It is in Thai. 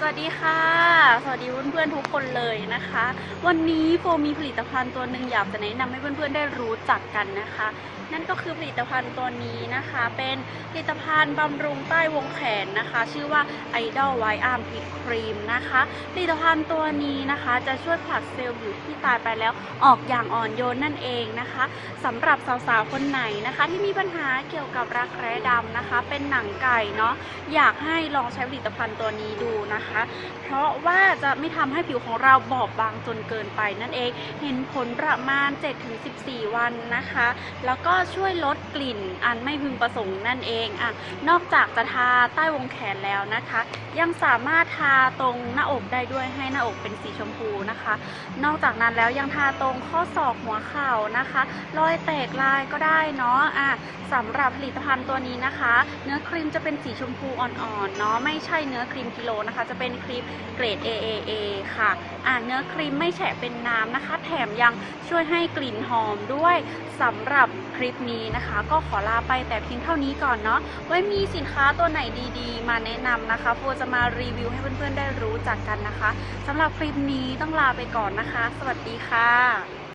สวัสดีค่ะ สวัสดีเพื่อนๆทุกคนเลยนะคะ วันนี้โฟมีผลิตภัณฑ์ตัวหนึ่งอยากจะแนะนำให้เพื่อนๆได้รู้จักกันนะคะ นั่นก็คือผลิตภัณฑ์ตัวนี้นะคะ เป็นผลิตภัณฑ์บำรุงใต้วงแขนนะคะ ชื่อว่า Idol White Arm Pit Cream นะคะ ผลิตภัณฑ์ตัวนี้นะคะจะช่วยผลัดเซลล์ผิวที่ตายไปแล้วออกอย่างอ่อนโยนนั่นเองนะคะสำหรับสาวๆคนไหนนะคะ ที่มีปัญหาเกี่ยวกับรักแร้ดำนะคะ เป็นหนังไก่เนาะอยากให้ลองใช้ผลิตภัณฑ์ตัวนี้ดูนะคะเพราะว่าจะไม่ทำให้ผิวของเราบอบบางจนเกินไปนั่นเอง เห็นผลประมาณ 7-14 วันนะคะ แล้วก็ช่วยลดกลิ่นอันไม่พึงประสงค์นั่นเองอะนอกจากจะทาใต้วงแขนแล้วนะคะ ยังสามารถทาตรงหน้าอกได้ด้วยให้หน้าอกเป็นสีชมพูนะคะ นอกจากนั้นแล้วยังทาตรงข้อศอกหัวเข่านะคะรอยแตกลายก็ได้เนาะอะสำหรับผลิตภัณฑ์ตัวนี้นะคะ เนื้อครีมจะเป็นสีชมพูอ่อนๆเนาะไม่ใช่เนื้อครีมกิโลนะคะจะเป็นครีมเกรด AAA ค่ะ อะเนื้อครีมไม่แฉะเป็นน้ำนะคะ แถมยังช่วยให้กลิ่นหอมด้วยสำหรับคลิปนี้นะคะ ก็ขอลาไปแต่เพียงเท่านี้ก่อนเนาะไว้มีสินค้าตัวไหนดีๆ มาแนะนำนะคะโฟจะมารีวิวให้เพื่อนๆได้รู้จักกันนะคะสำหรับคลิปนี้ต้องลาไปก่อนนะคะ สวัสดีค่ะ